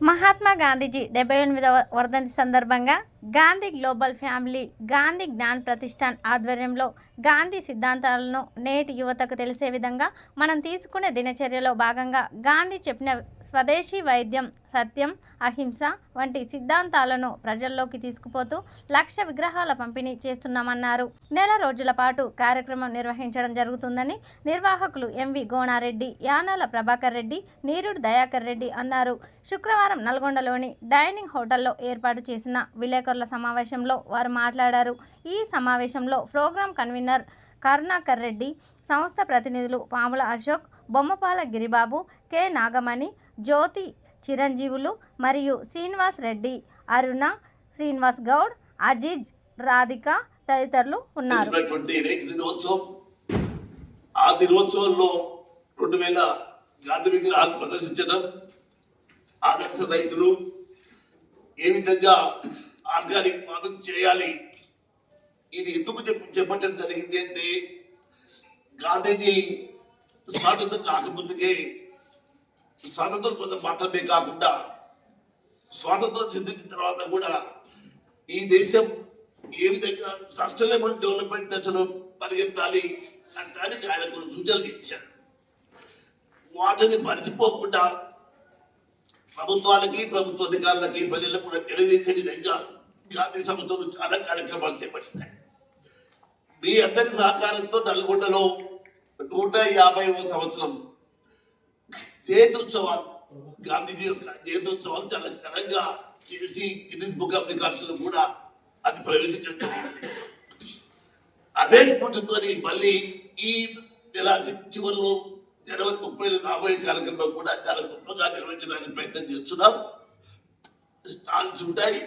మహాత్మా గాంధీజీ డెబ్బై ఎనిమిదవ వర్ధంతి సందర్భంగా గాంధీ గ్లోబల్ ఫ్యామిలీ గాంధీ జ్ఞాన్ ప్రతిష్టాన్ ఆధ్వర్యంలో గాంధీ సిద్ధాంతాలను నేటి యువతకు తెలిసే విధంగా మనం తీసుకునే దినచర్యలో భాగంగా గాంధీ చెప్పిన స్వదేశీ వైద్యం సత్యం అహింస వంటి సిద్ధాంతాలను ప్రజల్లోకి తీసుకుపోతూ లక్ష విగ్రహాల పంపిణీ చేస్తున్నామన్నారు. నెల రోజుల పాటు కార్యక్రమం నిర్వహించడం జరుగుతుందని నిర్వాహకులు ఎంవి గోనారెడ్డి యానాల ప్రభాకర్ రెడ్డి నీరుడు దయాకర్ రెడ్డి అన్నారు. శుక్రవారం నల్గొండలోని డైనింగ్ హోటల్లో ఏర్పాటు చేసిన విలేకరుల సమావేశంలో వారు మాట్లాడారు. ఈ సమావేశంలో ప్రోగ్రాం కన్వీనర్ కరుణాకర్ రెడ్డి సంస్థ ప్రతినిధులు పాముల అశోక్ బొమ్మపాల గిరిబాబు కె నాగమణి జ్యోతి చిరంజీవులు మరియు శ్రీనివాస్ రెడ్డి అరుణ శ్రీనివాస్ గౌడ్ అజీజ్ రాధిక తదితరులు ఉన్నారు. ఆ దినోత్సవంలో రెండు వేల గాంధీ విగ్రహాలు ప్రదర్శించడం ఆదర్శ రైతులు ఏ విధంగా ఆర్గానిక్ ఫార్మింగ్ చేయాలి ఇది ఎందుకు చెప్పటం జరిగింది అంటే? గాంధీజీ స్వాతంత్రం రాకముందుకే స్వాతంత్రం కోసం మాత్రమే కాకుండా స్వాతంత్రం చెందించిన తర్వాత కూడా ఈ దేశం ఏ విధంగా సస్టైనబుల్ డెవలప్మెంట్ దశలో పరిగెత్తాలి అంటానికి ఆయన కొన్ని సూచనలు ఇచ్చారు వాటిని మర్చిపోకుండా ప్రభుత్వాలకి ప్రభుత్వ అధికారులకి ప్రజలకు కూడా తెలియజేసే విధంగా గాంధీ సంస్థలు చాలా కార్యక్రమాలు చేపట్టినాయి. మీ అందరి సహకారంతో నల్గొండలో నూట యాభైవ సంవత్సరం జయంత్యుత్సవాలు గాంధీజీ యొక్క జయంత్యుత్సవాలు చాలా ఘనంగా చేసి గిన్నిస్ బుక్ ఆఫ్ రికార్డ్స్లో కూడా అది ప్రవేశించడం అదే స్ఫూర్తితో మళ్ళీ ఈ నెల చివరిలో జనవరి ముప్పై రాబోయే కార్యక్రమం కూడా చాలా గొప్పగా నిర్వహించడానికి ప్రయత్నం చేస్తున్నాం. స్టాల్స్ ఉంటాయి.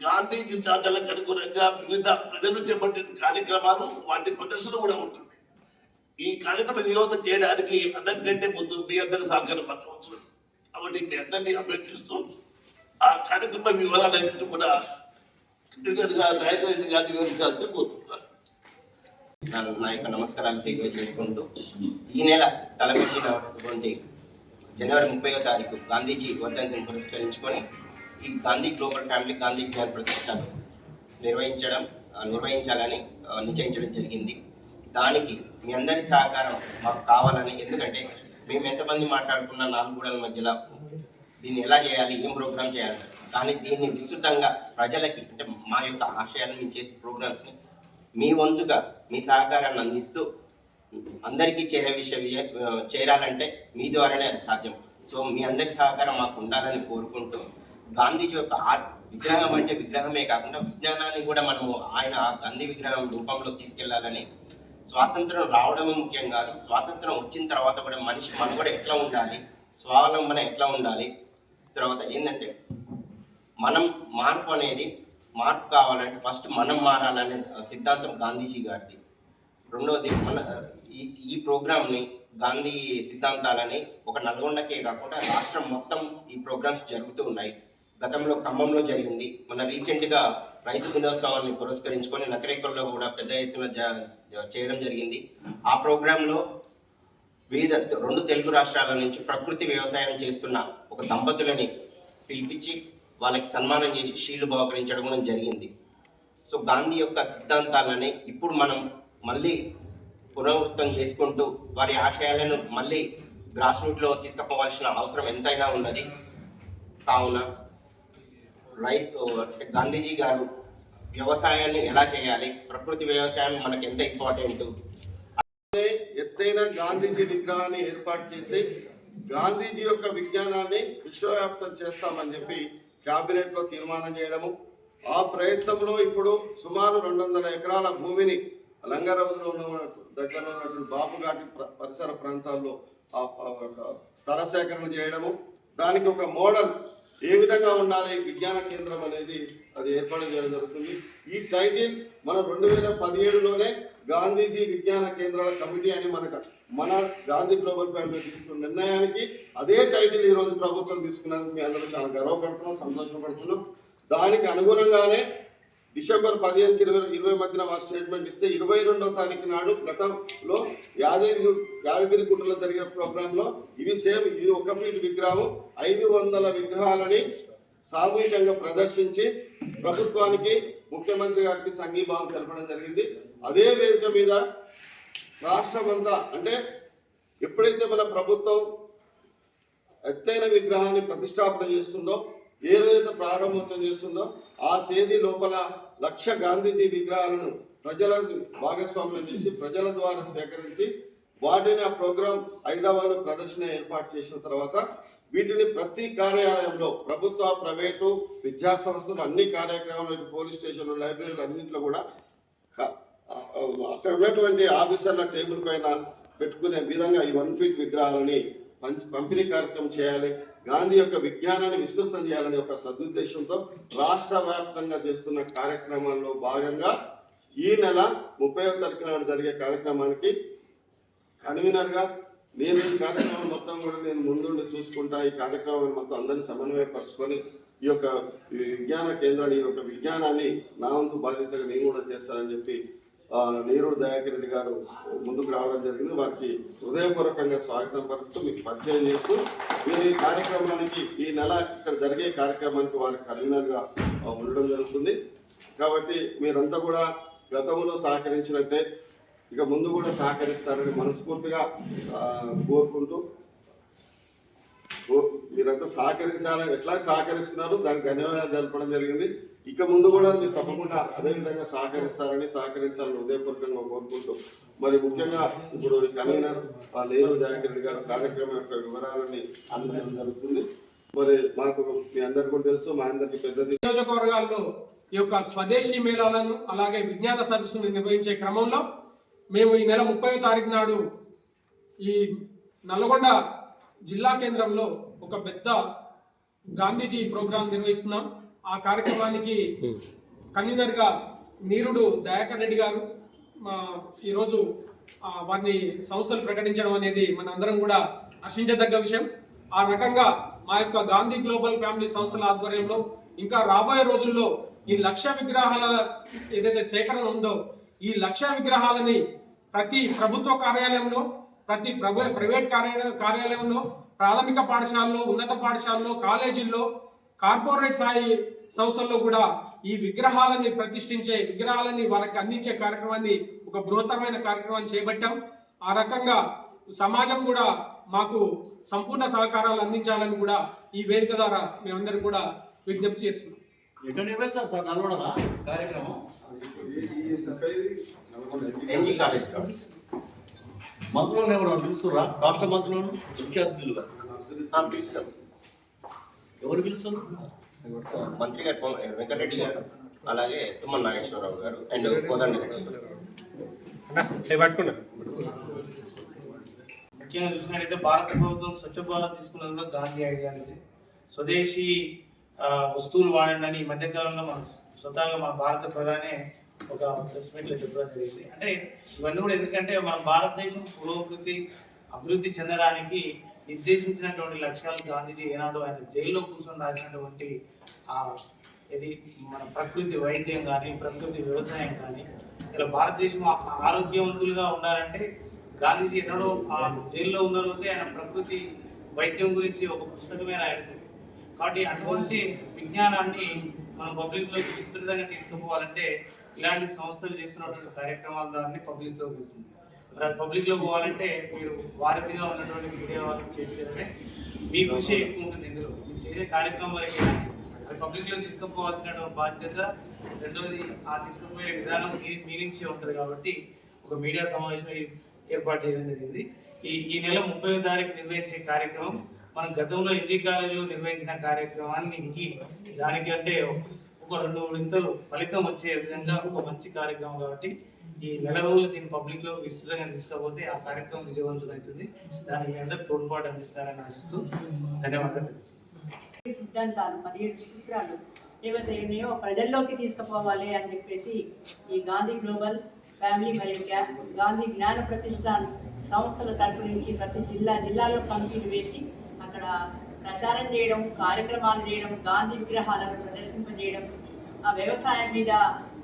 గాంధీ సిద్ధాంతాలకు అనుగుణంగా వివిధ ప్రజలు చేపట్టిన కార్యక్రమాలు వాటి ప్రదర్శన కూడా ఉంటుంది ఈ కార్యక్రమ వినోదం చేయడానికి అందరికంటే ముందు మీ అందరి సహకారం మాకు అవసరం. కాబట్టి మీ అందరినీ అభ్యర్థిస్తూ ఆ కార్యక్రమ వివరాలన్నింటి కూడా కన్వీనర్ గారు గారిని వివరించాల్సి కోరుతున్నాను నా నా యొక్క నమస్కారాలు తెలియజేసుకుంటూ ఈ నెల తలపెట్టినటువంటి జనవరి ముప్పైవ తారీఖు గాంధీజీ వర్ధంతిని పురస్కరించుకొని ఈ గాంధీ గ్లోబల్ ఫ్యామిలీ గాంధీ జ్ఞాన ప్రతిష్టను నిర్వహించడం నిర్వహించాలని నిశ్చయించడం జరిగింది. దానికి మీ అందరి సహకారం మాకు కావాలని ఎందుకంటే మేము ఎంతమంది మాట్లాడుకున్న నాలుగు గూడల మధ్యలో దీన్ని ఎలా చేయాలి ఏం ప్రోగ్రామ్ చేయాలి కానీ దీన్ని విస్తృతంగా ప్రజలకి అంటే మా యొక్క ఆశయాన్ని మేము చేసే ప్రోగ్రామ్స్ని మీ వంతుగా మీ సహకారాన్ని అందిస్తూ అందరికీ చేరే విషయం చేరాలంటే మీ ద్వారానే అది సాధ్యం. సో మీ అందరి సహకారం మాకు ఉండాలని కోరుకుంటూ గాంధీజీ యొక్క ఆర్ట్ విగ్రహం అంటే విగ్రహమే కాకుండా విజ్ఞానాన్ని కూడా మనము ఆయన ఆ గాంధీ విగ్రహం రూపంలో తీసుకెళ్ళాలని స్వాతంత్రం రావడమే ముఖ్యం కాదు స్వాతంత్రం వచ్చిన తర్వాత కూడా మనిషి మనుగడ ఎట్లా ఉండాలి స్వావలంబన ఎట్లా ఉండాలి? తర్వాత ఏంటంటే మనం మార్పు అనేది మార్పు కావాలంటే ఫస్ట్ మనం మారాలనే సిద్ధాంతం గాంధీజీ గారిది. రెండవది మన ఈ ఈ ప్రోగ్రామ్ని గాంధీ సిద్ధాంతాలని ఒక నల్గొండకే కాకుండా రాష్ట్రం మొత్తం ఈ ప్రోగ్రామ్స్ జరుగుతూ ఉన్నాయి. గతంలో ఖమ్మంలో జరిగింది. మన రీసెంట్గా రైతు దినోత్సవాన్ని పురస్కరించుకొని నకరేకల్లో కూడా పెద్ద ఎత్తున చేయడం జరిగింది. ఆ ప్రోగ్రాంలో వివిధ రెండు తెలుగు రాష్ట్రాల నుంచి ప్రకృతి వ్యవసాయం చేస్తున్న ఒక దంపతులని పిలిపించి వాళ్ళకి సన్మానం చేసి షీళ్ళు బహుకరించడం కూడా జరిగింది. సో గాంధీ యొక్క సిద్ధాంతాలని ఇప్పుడు మనం మళ్ళీ పునరావృతం చేసుకుంటూ వారి ఆశయాలను మళ్ళీ గ్రాస్ రూట్లో తీసుకుపోవాల్సిన అవసరం ఎంతైనా ఉన్నది. కావున రైతు అంటే గాంధీజీ గారు వ్యవసాయాన్ని ఎలా చేయాలి? ప్రకృతి వ్యవసాయం మనకి ఎంత ఇంపార్టెంట్? ఎత్తైన గాంధీజీ విగ్రహాన్ని ఏర్పాటు చేసి గాంధీజీ యొక్క విజ్ఞానాన్ని విశ్వవ్యాప్తం చేస్తామని చెప్పి క్యాబినెట్లో లో తీర్మానం చేయడము. ఆ ప్రయత్నంలో ఇప్పుడు సుమారు రెండు వందల ఎకరాల భూమిని లంగరౌజులో ఉన్న దగ్గర ఉన్నటువంటి బాపుఘాటి ప్ర- పరిసర ప్రాంతాల్లో ఆ స్థల సేకరణ చేయడము. దానికి ఒక మోడల్ ఏ విధంగా ఉండాలి విజ్ఞాన కేంద్రం అనేది అది ఏర్పాటు చేయడం జరుగుతుంది. ఈ టైటిల్ మనం రెండు వేల పదిహేడులోనే గాంధీజీ విజ్ఞాన కేంద్రాల కమిటీ అని మనకు మన గాంధీ గ్లోబల్ ఫ్యామిలీ తీసుకున్న నిర్ణయానికి అదే టైటిల్ ఈ రోజు ప్రభుత్వం తీసుకున్నందుకు మీ అందరూ చాలా గర్వపడుతున్నాం సంతోషపడుతున్నాం. దానికి అనుగుణంగానే డిసెంబర్ పదిహేను ఇరవై ఇరవై మధ్యన మా స్టేట్మెంట్ ఇస్తే ఇరవై రెండవ తారీఖు నాడు గతంలో యాదగిరి యాదగిరి గుట్టలో జరిగిన ప్రోగ్రాంలో ఇవి సేమ్ ఇది ఒక ఫీట్ విగ్రహం ఐదు వందల విగ్రహాలని సామూహికంగా ప్రదర్శించి ప్రభుత్వానికి ముఖ్యమంత్రి గారికి సంఘీభావం తెలపడం జరిగింది. అదే వేదిక మీద రాష్ట్రం అంతా అంటే ఎప్పుడైతే మన ప్రభుత్వం ఎత్తైన విగ్రహాన్ని ప్రతిష్టాపన చేస్తుందో ఏ రోజైతే ప్రారంభోత్సవం చేస్తుందో ఆ తేదీ లోపల లక్ష గాంధీజీ విగ్రహాలను ప్రజల భాగస్వామ్యం చేసి ప్రజల ద్వారా స్వీకరించి వాటిని ఆ ప్రోగ్రాం హైదరాబాద్ ప్రదర్శన ఏర్పాటు చేసిన తర్వాత వీటిని ప్రతి కార్యాలయంలో ప్రభుత్వ ప్రైవేటు విద్యా సంస్థలు అన్ని కార్యక్రమాలు పోలీస్ స్టేషన్లు లైబ్రరీలు అన్నింటిలో కూడా అక్కడ ఉన్నటువంటి ఆఫీసర్ల టేబుల్ పైన పెట్టుకునే విధంగా ఈ వన్ ఫీట్ విగ్రహాలని పంచ్ పంపిణీ కార్యక్రమం చేయాలి. గాంధీ యొక్క విజ్ఞానాన్ని విస్తృతం చేయాలనే ఒక సదుద్దేశంతో రాష్ట్ర వ్యాప్తంగా చేస్తున్న కార్యక్రమాల్లో భాగంగా ఈ నెల ముప్పై తారీఖున జరిగే కార్యక్రమానికి కన్వీనర్గా నేను ఈ కార్యక్రమం మొత్తం కూడా నేను ముందుండి చూసుకుంటా ఈ కార్యక్రమాన్ని మొత్తం అందరిని సమన్వయపరుచుకొని ఈ యొక్క విజ్ఞాన కేంద్రాన్ని ఈ యొక్క విజ్ఞానాన్ని నా వంతు బాధ్యతగా నేను కూడా చేస్తానని చెప్పి నీరు నీరుడు దయాకర్ రెడ్డి గారు ముందుకు రావడం జరిగింది. వారికి హృదయపూర్వకంగా స్వాగతం పలుకుతూ మీకు పరిచయం చేస్తూ మీరు ఈ కార్యక్రమానికి ఈ నెల ఇక్కడ జరిగే కార్యక్రమానికి వారికి కన్వీనర్ ఉండడం జరుగుతుంది. కాబట్టి మీరంతా కూడా గతంలో సహకరించినట్టే ఇక ముందు కూడా సహకరిస్తారని మనస్ఫూర్తిగా కోరుకుంటూ మీరంతా సహకరించాలని ఎట్లా సహకరిస్తున్నారు దానికి ధన్యవాదాలు తెలపడం జరిగింది. ఇక ముందు కూడా మీరు తప్పకుండా అదే విధంగా సహకరిస్తారని సహకరించాలని హృదయపూర్వకంగా కోరుకుంటూ మరి ముఖ్యంగా ఇప్పుడు కన్వీనర్ ఆ నేరు దయాకర్ గారు కార్యక్రమం యొక్క వివరాలని అందించడం జరుగుతుంది. మరి మాకు మీ అందరికీ కూడా తెలుసు మా అందరికి పెద్దది. నియోజకవర్గాల్లో ఈ యొక్క స్వదేశీ మేళాలను అలాగే విజ్ఞాన సదస్సును నిర్వహించే క్రమంలో మేము ఈ నెల ముప్పై తారీఖు నాడు ఈ నల్గొండ జిల్లా కేంద్రంలో ఒక పెద్ద గాంధీజీ ప్రోగ్రాం నిర్వహిస్తున్నాం. ఆ కార్యక్రమానికి కన్వీనర్గా నీరుడు దయాకర్ రెడ్డి గారు మా ఈరోజు వారిని సంస్థలు ప్రకటించడం అనేది మన అందరం కూడా హర్షించదగ్గ విషయం. ఆ రకంగా మా యొక్క గాంధీ గ్లోబల్ ఫ్యామిలీ సంస్థల ఆధ్వర్యంలో ఇంకా రాబోయే రోజుల్లో ఈ లక్ష విగ్రహాల ఏదైతే సేకరణ ఉందో ఈ లక్ష విగ్రహాలని ప్రతి ప్రభుత్వ కార్యాలయంలో ప్రతి ప్రభు- ప్రైవేట్ కార్యాలయ కార్యాలయంలో ప్రాథమిక పాఠశాలలో ఉన్నత పాఠశాలలో కాలేజీల్లో కార్పొరేట్ స్థాయి సంస్థల్లో కూడా ఈ విగ్రహాలని ప్రతిష్ఠించే విగ్రహాలని వాళ్ళకి అందించే కార్యక్రమాన్ని ఒక బృహత్తరమైన కార్యక్రమాన్ని చేపట్టాం. ఆ రకంగా సమాజం కూడా మాకు సంపూర్ణ సహకారాలు అందించాలని కూడా ఈ వేదిక ద్వారా మేమందరం కూడా విజ్ఞప్తి చేస్తున్నాం. ఎక్కడ నిర్వహిస్తారు సార్? కార్యక్రమం? మంత్రులను ఎవరు పిలుస్తురా రాష్ట్ర మంత్రులను? ముఖ్య అతిథులుగా? పిలుస్తాం ఎవరు పిలుస్తారు? మంత్రి గారు వెంకటరెడ్డి గారు అలాగే తుమ్మల నాగేశ్వరరావు గారు అండ్ కోదండ ముఖ్యంగా చూసినట్టయితే భారత ప్రభుత్వం స్వచ్ఛ భారత్ తీసుకున్నందులో గాంధీ ఐడియా అనేది. స్వదేశీ వస్తువులు వాడండి అని ఈ మధ్యకాలంలో మన స్వతహాగా మన భారత ప్రధానే ఒక ప్రెస్ మీట్లో చెప్పడం జరిగింది. అంటే ఇవన్నీ కూడా ఎందుకంటే మన భారతదేశం పురోగతి అభివృద్ధి చెందడానికి నిర్దేశించినటువంటి లక్ష్యాలు గాంధీజీ ఏనాదో ఆయన జైల్లో కూర్చొని రాసినటువంటి ఆ ఇది మన ప్రకృతి వైద్యం కానీ ప్రకృతి వ్యవసాయం కానీ ఇలా భారతదేశం ఆరోగ్యవంతులుగా ఉండాలంటే గాంధీజీ ఎన్నడో ఆ జైల్లో ఉన్న రోజే ఆయన ప్రకృతి వైద్యం గురించి ఒక పుస్తకమే రాయడం కాబట్టి అటువంటి విజ్ఞానాన్ని మనం పబ్లిక్లోకి విస్తృతంగా తీసుకుపోవాలంటే ఇలాంటి సంస్థలు చేస్తున్నటువంటి కార్యక్రమాల ద్వారానే పబ్లిక్లోకి వెళ్తుంది. మరి అది పబ్లిక్లో పోవాలంటే మీరు వారిదిగా ఉన్నటువంటి మీడియా వాళ్ళు చేస్తేనే మీ కృషి ఎక్కువ ఉంటుంది ఇందులో. మీరు చేసే కార్యక్రమం వరకు అది పబ్లిక్లో తీసుకుపోవాల్సిన బాధ్యత. రెండోది ఆ తీసుకుపోయే విధానం మీ మీ నుంచే ఉంటుంది కాబట్టి ఒక మీడియా సమావేశం ఏర్పాటు చేయడం జరిగింది. ఈ ఈ నెల ముప్పై తారీఖు నిర్వహించే కార్యక్రమం మనం గతంలో ఎన్జీ కాలేజీలో నిర్వహించిన కార్యక్రమానికి దానికి దానికంటే ఒక రెండు మూడు ఇంతలు ఫలితం వచ్చే విధంగా ఒక మంచి కార్యక్రమం కాబట్టి ఈ నెల రోజులు దీన్ని పబ్లిక్లో విస్తృతంగా తీసుకపోతే ఆ కార్యక్రమం విజయవంతం అవుతుంది దానికి మీ అందరూ తోడ్పాటు అందిస్తారని ఆశిస్తూ ధన్యవాదాలు సిద్ధాంతాలు పదిహేడు సూత్రాలు ఏవైతే ఉన్నాయో ప్రజల్లోకి తీసుకుపోవాలి అని చెప్పేసి ఈ గాంధీ గ్లోబల్ ఫ్యామిలీ మరియు గాంధీ జ్ఞాన ప్రతిష్టాన్ సంస్థల తరపు నుంచి ప్రతి జిల్లా జిల్లాలో కమిటీలు వేసి అక్కడ ప్రచారం చేయడం కార్యక్రమాలు చేయడం గాంధీ విగ్రహాలను ప్రదర్శింపజేయడం ఆ వ్యవసాయం మీద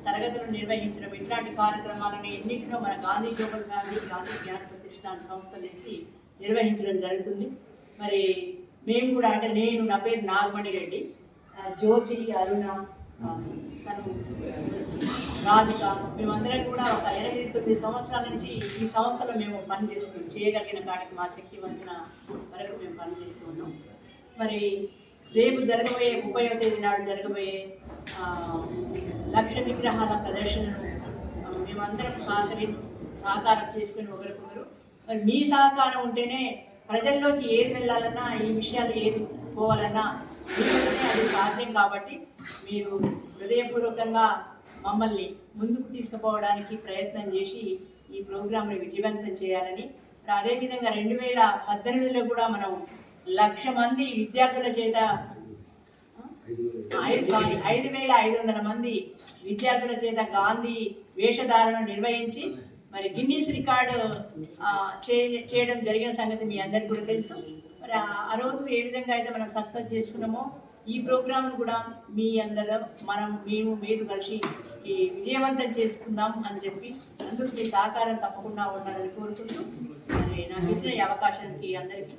తరగతులు నిర్వహించడం ఇట్లాంటి కార్యక్రమాలను ఎన్నింటినో మన గాంధీ గ్లోబల్ ఫ్యామిలీ గాంధీ జ్ఞాన ప్రతిష్టాన సంస్థ నుంచి నిర్వహించడం జరుగుతుంది. మరి మేము కూడా అంటే నేను నా పేరు నాగమణి రెడ్డి. జ్యోతి అరుణ తను రాధిక మేమందరం కూడా ఒక ఎనిమిది తొమ్మిది సంవత్సరాల నుంచి ఈ సంస్థలో మేము పనిచేస్తున్నాం. చేయగలిగిన కాడికి మా శక్తి వంచన వరకు మేము పనిచేస్తూ ఉన్నాం. మరి రేపు జరగబోయే ముప్పైవ తేదీ నాడు జరగబోయే లక్ష విగ్రహాల ప్రదర్శనను మేమందరం సహకరి సహకారం చేసుకుని ఒకరికొకరు. మరి మీ సహకారం ఉంటేనే ప్రజల్లోకి ఏది వెళ్ళాలన్నా ఈ విషయాలు ఏది పోవాలన్నా మీ అది సాధ్యం కాబట్టి మీరు హృదయపూర్వకంగా మమ్మల్ని ముందుకు తీసుకుపోవడానికి ప్రయత్నం చేసి ఈ ప్రోగ్రాంని విజయవంతం చేయాలని. అదేవిధంగా రెండు వేల పద్దెనిమిదిలో కూడా మనం లక్ష మంది విద్యార్థుల చేత ఐదు ఐదు వేల ఐదు వందల మంది విద్యార్థుల చేత గాంధీ వేషధారణ నిర్వహించి మరి గిన్నీస్ రికార్డు చేయడం జరిగిన సంగతి మీ అందరికి కూడా తెలుసు. మరి ఆ- రోజు ఏ విధంగా అయితే మనం సక్సెస్ చేసుకున్నామో ఈ ప్రోగ్రామ్ కూడా మీ అందరూ మనం మేము మీరు కలిసి ఈ విజయవంతం చేసుకుందాం అని చెప్పి అందుకు మీ సహకారం తప్పకుండా ఉండాలని కోరుకుంటూ మరి నాకు ఇచ్చిన ఈ అవకాశానికి అందరికీ